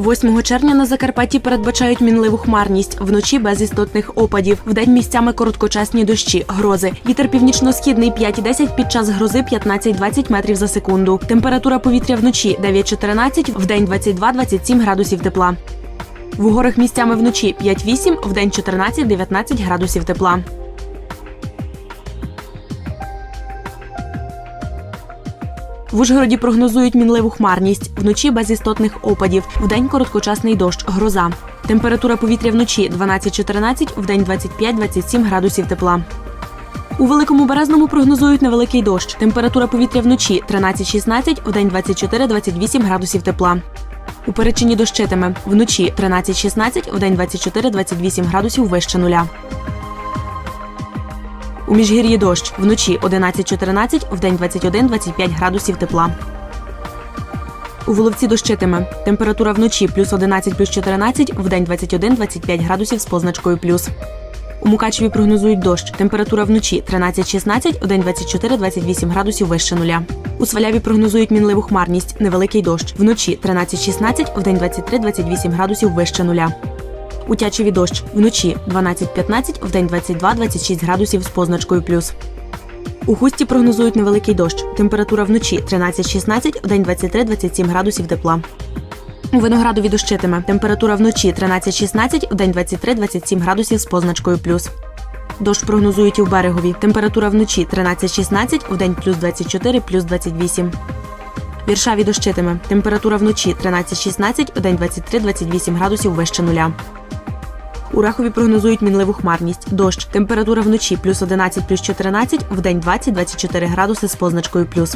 8 червня на Закарпатті передбачають мінливу хмарність, вночі без істотних опадів. Вдень місцями короткочасні дощі, грози. Вітер північно-східний 5,10 під час грози 15-20 метрів за секунду. Температура повітря вночі 9-14, вдень 22-27 градусів тепла. В горах місцями вночі 5-8, вдень 14-19 градусів тепла. В Ужгороді прогнозують мінливу хмарність. Вночі без істотних опадів. Вдень короткочасний дощ, гроза. Температура повітря вночі 12-14, вдень 25-27 градусів тепла. У Великому Березному прогнозують невеликий дощ. Температура повітря вночі 13-16, вдень 24-28 градусів тепла. У Перечині дощитиме. Вночі 13-16, вдень 24-28 градусів вище нуля. У міжгір'ї дощ. Вночі 11-14, вдень 21-25 градусів тепла. У Воловці дощитиме. Температура вночі плюс 11 плюс 14, вдень 21-25 градусів з позначкою плюс. У Мукачеві прогнозують дощ. Температура вночі 13-16, вдень 24-28 градусів вище нуля. У Сваляві прогнозують мінливу хмарність, невеликий дощ. Вночі 13-16, вдень 23-28 градусів вище нуля. У дощ. Вночі 12-15, вдень 22-26 градусів з позначкою плюс. У Хусті прогнозують невеликий дощ. Температура вночі 13-16, вдень 23-27 градусів тепла. У Виноградові дощитиме. Температура вночі 13-16, вдень 23-27 градусів з позначкою плюс. Дощ прогнозують і в берегові. Температура вночі 13-16, вдень плюс 24, плюс 28. В Віршаві дощитиме. Температура вночі 13-16, вдень 23-28 градусів вище нуля. У Рахові прогнозують мінливу хмарність. Дощ. Температура вночі плюс 11, плюс 14, вдень 20-24 градуси з позначкою плюс.